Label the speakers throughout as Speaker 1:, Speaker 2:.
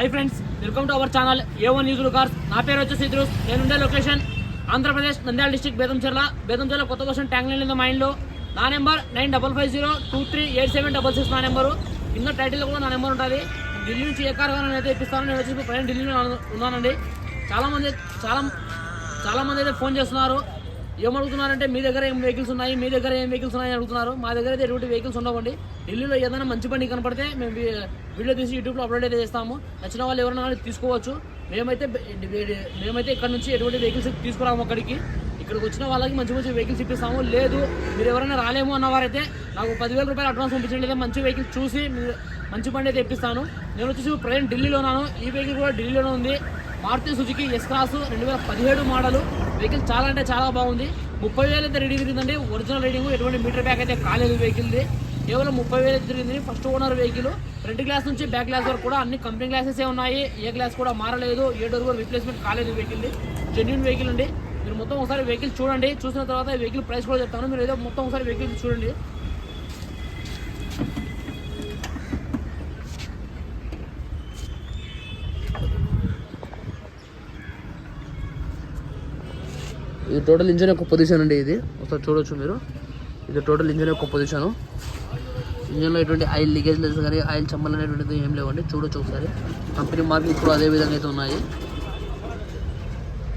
Speaker 1: Hi friends welcome to our channel A one news cars నా పేరు వచ్చేసి ఇద్రూస్. నేను ఉండే లొకేషన్ ఆంధ్రప్రదేశ్ నంద్యాల డిస్టిక్ బేదంచెర్ల బేదంచెర్ల కొత్త క్వశ్చన్ ట్యాంక్ లైన్ మా ఇంట్లో నా number nine double five zero two three eight seven double six నా నెంబరు కింద టైటిల్ కూడా నా నెంబర్ ఉంటుంది. ఢిల్లీ నుంచి ఏ కార్ నేను అయితే ఇప్పిస్తాను నేను వచ్చి ప్రయాణం ఢిల్లీలో ఉన్నానండి. చాలామంది చాలా చాలామంది అయితే ఫోన్ చేస్తున్నారు. ఏమడుగుతున్నారంటే మీ దగ్గర ఏం వెహికల్స్ ఉన్నాయి? మీ దగ్గర ఏం వెహికల్స్ ఉన్నాయి? అడుగుతున్నారు. మా దగ్గర అయితే ఎటువంటి వెహికల్స్ ఉండవండి. ఢిల్లీలో ఏదైనా మంచి బండి కనపడితే మేము వీడియో తీసి యూట్యూబ్లో అప్లోడ్ అయితే చేస్తాము. నచ్చిన వాళ్ళు ఎవరైనా తీసుకోవచ్చు. మేమైతే మేమైతే ఇక్కడ నుంచి ఎటువంటి వెహికల్స్ తీసుకురాము అక్కడికి. ఇక్కడికి వచ్చిన వాళ్ళకి మంచి మంచి వెహికల్స్ ఇప్పిస్తాము. లేదు మీరు ఎవరైనా రాలేము అన్నవారైతే నాకు పదివేల రూపాయలు అడ్వాన్స్ పంపించండి. మంచి వెహికల్ చూసి మీరు మంచి బండి అయితే ఇప్పిస్తాను. నేను వచ్చేసి ప్రజెంట్ ఢిల్లీలో ఉన్నాను ఈ వెహికల్ కూడా ఢిల్లీలోనే ఉంది. మారుతి సుజుకి ఎస్ క్రాస్ రెండు వేల పదిహేడు మోడలు. వెహికల్ చాలా అంటే చాలా బాగుంది. ముప్పై వేలు అయితే రీడింగ్ తిరిగిందండి. ఒరిజినల్ రీడింగ్ ఎటువంటి మీటర్ బ్యాక్ అయితే కాలేదు వెహికల్ది కేవలం ముప్పై వేలు అయితే తిరిగింది. First owner vehicle front glass నుంచి బ్యాక్ గ్లాస్ వరకు కూడా అన్ని కంపెనీ గ్లాసెస్ ఉన్నాయి. ఏ గ్లాస్ కూడా మారలేదు. ఏ డోర్ కూడా రిప్లేస్మెంట్ కాలేదు వెహికల్ది జెన్యున్ వెహికల్ అండి. మీరు మొత్తం ఒకసారి వెహికల్ చూడండి. చూసిన తర్వాత వెహికల్ ప్రైస్ కూడా చెప్తాను. మీరు ఏదో మొత్తం ఒకసారి వెహికల్ చూడండి. ఇది టోటల్ ఇంజన్ యొక్క పొజిషన్ అండి ఇది. ఒకసారి చూడొచ్చు మీరు. ఇది టోటల్ ఇంజన్ యొక్క పొజిషన్ ఇంజన్లో ఎటువంటి ఆయిల్ లీకేజ్ లేదు కానీ ఆయిల్ చమ్మలు అనేటువంటిది ఏం లేవండి. చూడొచ్చు ఒకసారి. కంపెనీ మార్కులు ఇప్పుడు అదే విధంగా అయితే ఉన్నాయి.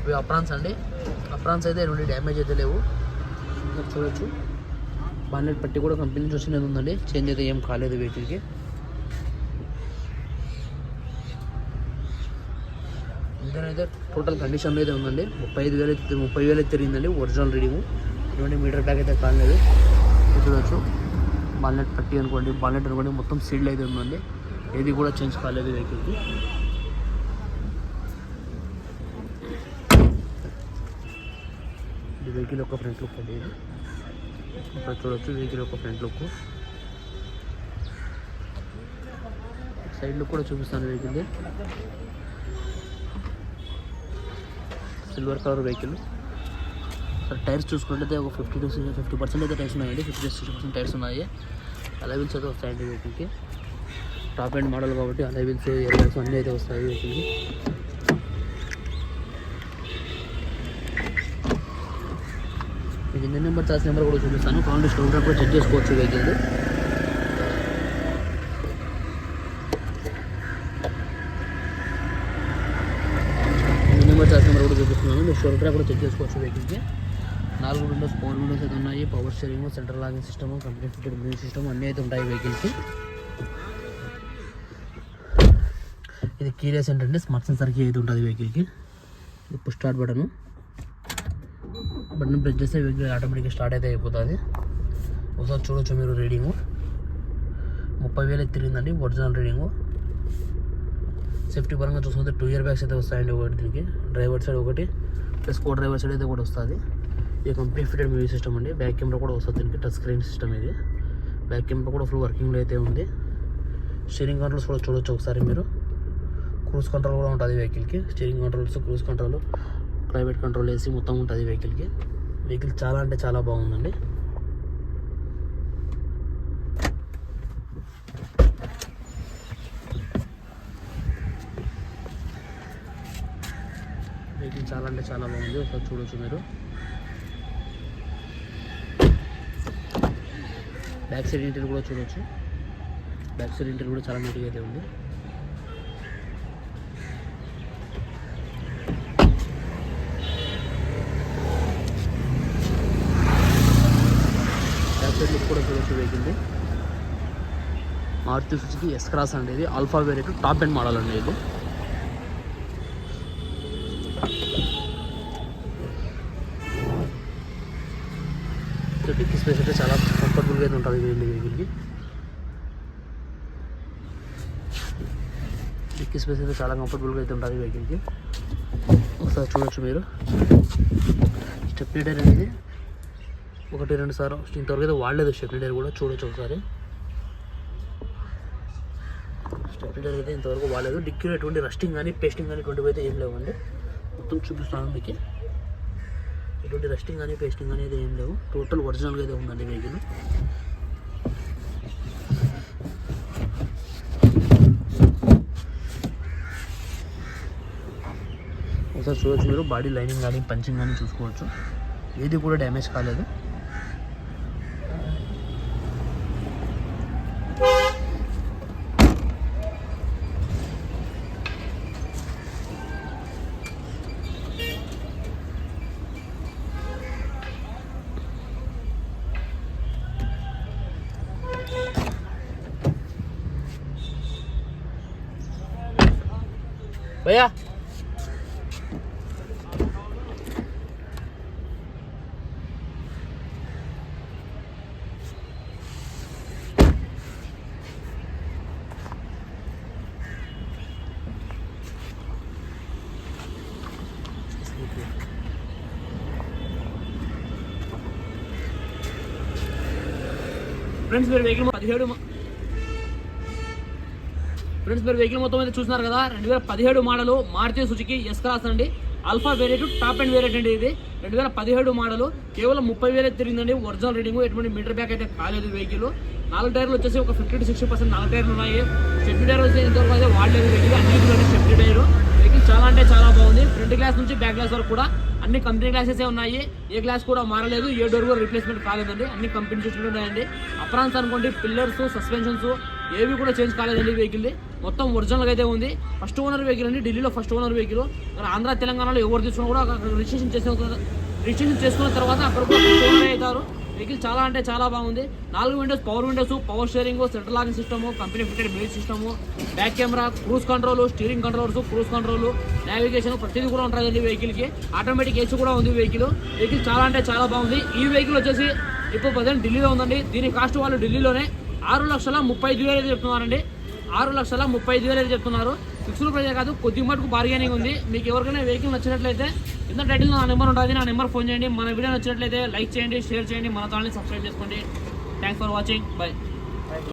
Speaker 1: ఇవి అప్రాన్స్ అండి. అప్రాన్స్ అయితే ఎటువంటి డ్యామేజ్ అయితే లేవు. చూడొచ్చు. బాన్నెట్ పట్టి కూడా కంపెనీ నుంచి వచ్చినది ఉందండి. చేంజ్ అయితే ఏం కాలేదు వెహికల్కి ఇంజన్ అయితే టోటల్ కండిషన్లో అయితే ఉందండి. ముప్పై ఐదు వేలు అయితే ముప్పై వేలు అయితే తిరిగిందండి ఒరిజినల్ రీడింగ్ ఎటువంటి మీటర్ బ్యాగ్ అయితే కాలేదు. చూడవచ్చు చూడొచ్చు. బాలెట్ పట్టి అనుకోండి బాలెట్ అనుకోండి మొత్తం సీల్డ్ అయితే ఉందండి. ఏది కూడా చేంజ్ కాలేదు వెహికల్కి ఇది వెహికల్ యొక్క ఫ్రంట్ లుక్ అండి ఇది. ఇక్కడ చూడొచ్చు వెహికల్ యొక్క ఫ్రంట్ లుక్ సైడ్ లుక్ కూడా చూపిస్తాను వెహికల్ది silver colour vehicle. Sir tyres చూసుకుంటే ఒక ఫిఫ్టీ టు ఫిఫ్టీ పర్సెంట్ అయితే టైర్స్ ఉన్నాయండి. ఫిఫ్టీ సిక్స్టీ పర్సెంట్ టైర్స్ ఉన్నాయి. అలవిల్స్ అయితే వస్తాయండి వెహికల్కి టాప్ అండ్ మోడల్ కాబట్టి అలైవిల్స్ ఎయిర్స్ అన్నీ అయితే వస్తాయి వెహికల్కి మీకు ఇంజన్ నెంబర్ చార్జ్ నెంబర్ కూడా చూపిస్తాను. కావాలి స్టోర్ కూడా చెక్ చేసుకోవచ్చు వెహికల్ ఇంజన్ నెంబర్ చార్జ్ నెంబర్ కూడా చూపిస్తున్నాను కూడా చెక్ చేసుకోవచ్చు వెహికల్కి. నాలుగు విండోస్ ఫోర్ విండోస్ అయితే ఉన్నాయి. Power steering central locking system complete fitted music system అన్నీ అయితే ఉంటాయి వెహికల్కి. ఇది కీలెస్ ఏంటంటే స్మార్ట్ సెన్సర్కి అయితే ఉంటుంది వెహికల్కి. ఇది push start button button press చేస్తే వెహికల్ ఆటోమేటిక్గా స్టార్ట్ అయితే అయిపోతుంది. ఒకసారి చూడొచ్చు మీరు రీడింగు. ముప్పై వేలు తిరిగిందండి ఒరిజినల్ రీడింగు. సేఫ్టీ పరంగా చూసుకుంటే టూ ఇయర్ బ్యాగ్స్ అయితే వస్తాయండి ఒకటి దీనికి. డ్రైవర్ సైడ్ ఒకటి. ప్లస్ కో డ్రైవర్ సైడ్ అయితే కూడా వస్తుంది. ఇది కంపెనీ ఫిటెడ్ మ్యూజిక్ సిస్టమ్ అండి. బ్యాక్ కెమెరా కూడా వస్తుంది దీనికి టచ్ స్క్రీన్ సిస్టమ్ ఇది. బ్యాక్ కెమెరా కూడా ఫుల్ వర్కింగ్లో అయితే ఉంది. స్టీరింగ్ కంట్రోల్స్ కూడా చూడొచ్చు ఒకసారి మీరు. క్రూజ్ కంట్రోల్ కూడా ఉంటుంది వెహికల్కి steering controls cruise control private control వేసి మొత్తం ఉంటుంది వెహికల్కి వెహికల్ చాలా అంటే చాలా బాగుందండి. వెహికల్ చాలా అంటే చాలా బాగుంది. ఒకసారి చూడొచ్చు మీరు. బ్యాక్ సైడ్ ఇంటర్ కూడా చూడొచ్చు. బ్యాక్ సైడ్ ఇంటర్ కూడా చాలా నీట్గా అయితే ఉంది. బ్యాక్ సైడ్ లుక్ కూడా చూడొచ్చు వెహికల్ది మారుతి సుజుకి ఎస్ క్రాస్ అండి ఇది alpha variant top and model అండి ఇది డిక్కీ స్పేస్ అయితే చాలా కంఫర్టబుల్గా అయితే ఉంటుంది వీళ్ళు వెహికల్కి డిక్కీ స్పేస్ అయితే చాలా కంఫర్టబుల్గా అయితే ఉంటుంది వెహికల్కి ఒకసారి చూడొచ్చు మీరు. స్టెప్ లీడర్ అనేది ఒకటి రెండు సార్లు ఇంతవరకు అయితే వాడలేదు స్టెప్ లీడర్ కూడా. చూడొచ్చు ఒకసారి. స్టెప్ లీడర్ అయితే ఇంతవరకు వాడలేదు. డిక్కీలో ఎటువంటి రస్టింగ్ కానీ పేస్టింగ్ కానీ ఇటువంటివి అయితే ఏం లేవండి. మొత్తం చూపిస్తాను మీకు. ఎటువంటి రెస్టింగ్ కానీ పేస్టింగ్ అనేది ఏం లేవు. టోటల్ ఒరిజినల్గా అయితే ఉందండి వెహికల్
Speaker 2: ఒకసారి చూడొచ్చు మీరు. బాడీ లైనింగ్ కానీ పంచింగ్ కానీ చూసుకోవచ్చు. ఏది కూడా డ్యామేజ్ కాలేదు. భయ్యా ఫ్రెండ్స్ మీరు వెహికల్ పదిహేడు మ- ఫ్రెండ్స్ మీరు వెహికల్ మొత్తం అయితే చూస్తున్నారు కదా. రెండు వేల పదిహేడు model Maruti Suzuki S class అండి. Alpha variant top and variant అండి ఇది. రెండు వేల పదిహేడు మోడలు కేవలం ముప్పై వేలే తిరిగిందండి. ఒరిజినల్ రీడింగ్ ఎటువంటి మీటర్ బ్యాక్ అయితే కాలేదు వెహికల్. నాలుగు టైర్లు వచ్చేసి ఒక ఫిఫ్టీ టు సిక్స్టీ పర్సెంట్ నాలుగు టైర్లు ఉన్నాయి. సెఫ్టీ టైర్ వచ్చి ఇంతవరకు అయితే వాడలేదు వెహికల్. అన్ని సెఫ్టీ టైర్ వెహికల్ చాలా అంటే చాలా ఫ్రంట్ గ్లాస్ నుంచి బ్యాక్ గ్లాస్ వరకు కూడా అన్ని కంపెనీ గ్లాసెస్ ఉన్నాయి. ఏ గ్లాస్ కూడా మారలేదు ఏ డోర్ కూడా రిప్లేస్మెంట్ కాలేదండి. అన్ని కంపెనీ చూసుకుంటూ ఉన్నాయండి అప్రాన్స్ అనుకోండి పిల్లర్స్ సస్పెన్షన్స్ ఏవి కూడా చేంజ్ కాలేదండి వెహికల్ మొత్తం ఒరిజినల్గా అయితే ఉంది. ఫస్ట్ ఓనర్ వెహికల్ అండి ఢిల్లీలో ఫస్ట్ ఓనర్ వెహికల్ మన ఆంధ్ర తెలంగాణలో ఎవరు తీసుకున్నా కూడా అక్కడ రిజిస్ట్రేషన్ చేసే రిజిస్ట్రేషన్ చేసుకున్న తర్వాత అక్కడ కూడా ఫస్ట్ ఓనర్ అవుతారు. వెహికల్ చాలా అంటే చాలా బాగుంది. నాలుగు windows power windows power steering central locking system company fitted music system back camera cruise control steering controls cruise control navigation ప్రతిదీ కూడా ఉంటుంది వెహికల్కి. ఆటోమేటిక్ ఏసీ కూడా ఉంది వెహికల్ వెహికల్ చాలా అంటే చాలా బాగుంది. ఈ వెహికల్ వచ్చేసి ఇప్పుడు ప్రజెంట్ ఢిల్లీలో ఉందండి. దీని కాస్ట్ వాళ్ళు ఢిల్లీలోనే ఆరు లక్షల ముప్పై ఐదు వేలు అయితే చెప్తున్నారండి. ఆరు లక్షల ముప్పై ఐదు వేలు అయితే చెప్తున్నారు. ఫిక్స్డ్ ప్రైజ్ కాదు కొద్ది మటుకు బార్గెనింగ్ ఉంది. మీకు ఎవరికైనా వెహికల్ నచ్చినట్లయితే ఇంత టైటిల్ నా నెంబర్ ఉంటుంది నా నెంబర్ ఫోన్ చేయండి. మన వీడియో నచ్చినట్లయితే లైక్ చేయండి షేర్ చేయండి. మన ఛానల్ని సబ్స్క్రైబ్ చేసుకోండి. Thanks for watching bye